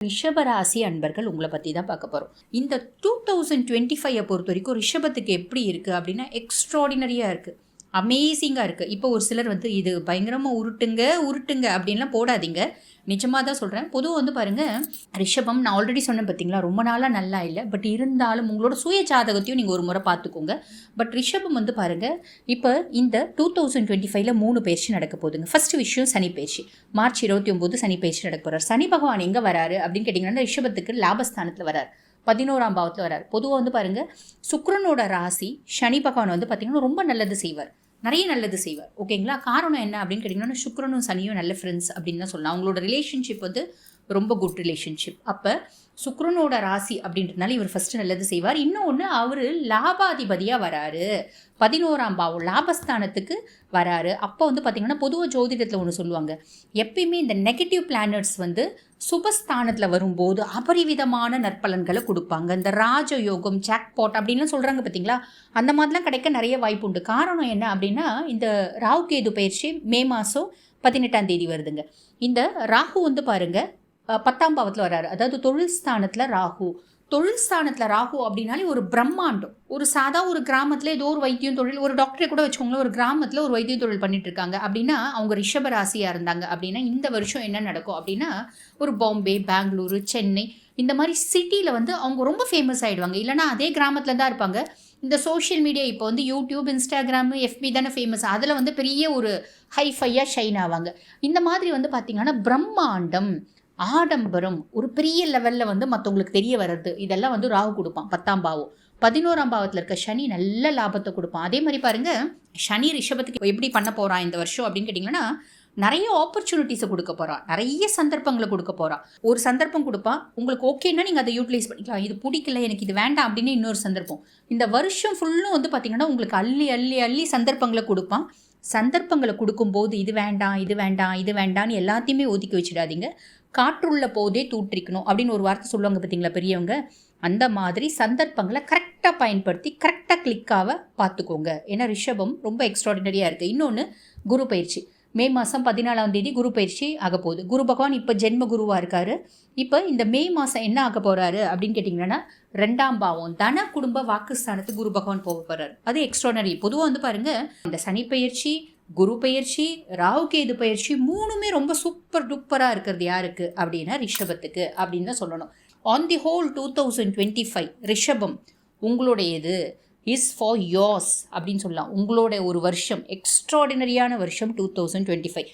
ரிஷபராசி அன்பர்கள் உங்களை பற்றி தான் பார்க்க போகிறோம் இந்த டூ தௌசண்ட் டுவெண்ட்டி ஃபைவை பொறுத்த வரைக்கும் ரிஷபத்துக்கு எப்படி இருக்குது அப்படின்னா எக்ஸ்ட்ராடினரியாக இருக்குது அமேசிங்காக இருக்குது இப்போ ஒரு சிலர் வந்து இது பயங்கரமாக உருட்டுங்க உருட்டுங்க அப்படின்லாம் போடாதீங்க. நிஜமாக தான் சொல்கிறேன் பொதுவாக வந்து பாருங்கள் ரிஷபம் நான் ஆல்ரெடி சொன்னேன் பார்த்தீங்களா ரொம்ப நாளாக நல்லா இல்லை. பட் இருந்தாலும் உங்களோட சுய ஜாதகத்தையும் நீங்கள் ஒரு முறை பார்த்துக்கோங்க பட் ரிஷபம் வந்து பாருங்கள் இப்போ இந்த டூ தௌசண்ட் டுவெண்ட்டி ஃபைவ்ல மூணு பயிற்சி நடக்க போகுதுங்க. ஃபர்ஸ்ட் விஷயம் சனி பயிற்சி மார்ச் இருபத்தி ஒம்பது சனி பயிற்சி நடக்க போகிறார் சனி பகவான் எங்கே வராரு அப்படின்னு கேட்டிங்கன்னா ரிஷபத்துக்கு லாபஸ்தானத்தில் வரார். பதினோராம் பாவத்தில் வரார் பொதுவாக வந்து பாருங்கள் சுக்ரனோட ராசி சனி பகவான் வந்து பார்த்திங்கன்னா ரொம்ப நல்லது செய்வார். நிறைய நல்லது செய்வார். ஓகேங்களா? காரணம் என்ன அப்படின்னு கேட்டிங்கன்னா சுக்ரனும் சனியும் நல்ல ஃப்ரெண்ட்ஸ் அப்படின்னு தான் சொல்லலாம். அவங்களோட ரிலேஷன்ஷிப் வந்து ரொம்ப குட் ரிலேஷன்ஷிப் அப்போ சுக்ரனோட ராசி அப்படின்றதுனால இவர் ஃபஸ்ட்டு நல்லது செய்வார். இன்னொன்று அவர் லாபாதிபதியாக வராரு. பதினோராம் பாவம் லாபஸ்தானத்துக்கு வராரு. அப்போ வந்து பார்த்திங்கன்னா பொதுவாக ஜோதிடத்தில் ஒன்று சொல்லுவாங்க. எப்பயுமே இந்த நெகட்டிவ் பிளானட்ஸ் வந்து சுபஸ்தானத்தில் வரும்போது அபரிவிதமான நற்பலன்களை கொடுப்பாங்க. இந்த ராஜயோகம் ஜாக்பாட் அப்படின்லாம் சொல்கிறாங்க பார்த்தீங்களா அந்த மாதிரிலாம் கிடைக்க நிறைய வாய்ப்பு உண்டு. காரணம் என்ன அப்படின்னா இந்த ராகு கேது பயிற்சி மே மாதம் பதினெட்டாம் தேதி வருதுங்க. இந்த ராகு வந்து பாருங்கள் பத்தாம் பாவத்தில் வராரு அதாவது தொழில் ஸ்தானத்தில் ராகு. தொழில் ஸ்தானத்தில் ராகு அப்படின்னாலே ஒரு பிரம்மாண்டம். ஒரு சாதா ஒரு கிராமத்தில் ஏதோ ஒரு வைத்தியம் தொழில் ஒரு டாக்டரை கூட வச்சுக்கோங்களேன் ஒரு கிராமத்தில் ஒரு வைத்திய தொழில் பண்ணிட்டு இருக்காங்க அப்படின்னா அவங்க ரிஷப ராசியாக இருந்தாங்க அப்படின்னா இந்த வருஷம் என்ன நடக்கும் அப்படின்னா ஒரு பாம்பே பெங்களூரு சென்னை இந்த மாதிரி சிட்டியில் வந்து அவங்க ரொம்ப ஃபேமஸ் ஆகிடுவாங்க இல்லைனா அதே கிராமத்தில் தான் இருப்பாங்க. இந்த சோஷியல் மீடியா இப்போ வந்து யூடியூப் இன்ஸ்டாகிராமு எஃபி தானே ஃபேமஸ் அதில் வந்து பெரிய ஒரு ஹைஃபையாக ஷைன் ஆவாங்க. இந்த மாதிரி வந்து பார்த்திங்கன்னா பிரம்மாண்டம். ஆடம்பரம் ஒரு பெரிய லெவலில் வந்து மற்றவங்களுக்கு தெரிய வர்றது. இதெல்லாம் வந்து ராகு கொடுப்பான் பத்தாம் பாவம். பதினோராம் பாவத்தில் இருக்க சனி நல்ல லாபத்தை கொடுப்பான். அதே மாதிரி பாருங்க சனி ரிஷபத்துக்கு எப்படி பண்ண போகிறான் இந்த வருஷம் அப்படின்னு கேட்டிங்கன்னா நிறைய ஆப்பர்ச்சுனிட்டிஸை கொடுக்க போகிறான் நிறைய சந்தர்ப்பங்களை கொடுக்க போகிறான் ஒரு சந்தர்ப்பம் கொடுப்பான் உங்களுக்கு ஓகேன்னா நீங்கள் அதை யூட்டிலைஸ் பண்ணிக்கலாம். இது பிடிக்கல எனக்கு இது வேண்டாம் அப்படின்னு இன்னொரு சந்தர்ப்பம். இந்த வருஷம் ஃபுல்லும் வந்து பார்த்திங்கன்னா உங்களுக்கு அள்ளி அள்ளி அள்ளி சந்தர்ப்பங்களை கொடுப்பான். சந்தர்ப்பங்களை கொடுக்கும்போது இது வேண்டாம் இது வேண்டாம் இது வேண்டாம்னு எல்லாத்தையுமே ஒதுக்கி வச்சிடாதீங்க. காற்றுள்ள போதே தூற்றிக்கணும் அப்படின்னு ஒரு வார்த்தை சொல்லுவாங்க பார்த்தீங்களா பெரியவங்க? அந்த மாதிரி சந்தர்ப்பங்களை கரெக்டாக பயன்படுத்தி கரெக்டாக கிளிக்காக பார்த்துக்கோங்க. ஏன்னா ரிஷபம் ரொம்ப எக்ஸ்ட்ராடினரியாக இருக்குது இன்னொன்று குரு பயிற்சி. மே மாதம் பதினாலாம் தேதி குரு பயிற்சி ஆக போகுது. குரு பகவான் இப்போ ஜென்ம குருவாக இருக்காரு. இப்போ இந்த மே மாதம் என்ன ஆக போகிறாரு அப்படின்னு கேட்டிங்கன்னா ரெண்டாம் பாவம் தன குடும்ப வாக்குஸ்தானத்துக்கு குரு பகவான் போக போகிறாரு அது எக்ஸ்ட்ரானரி பொதுவாக வந்து பாருங்கள் இந்த சனி பயிற்சி குரு பயிற்சி ராகு கேது பயிற்சி மூணுமே ரொம்ப சூப்பர் டூப்பராக இருக்கிறது யாருக்கு? அப்படின்னா ரிஷபத்துக்கு அப்படின்னு தான் சொல்லணும். On the whole two thousand twenty five ரிஷபம் உங்களுடையது. இஸ் ஃபார் யோர்ஸ் அப்படின்னு சொல்லலாம். உங்களோட ஒரு வருஷம் எக்ஸ்ட்ராடினரியான வருஷம் டூ தௌசண்ட் டுவெண்ட்டி ஃபைவ்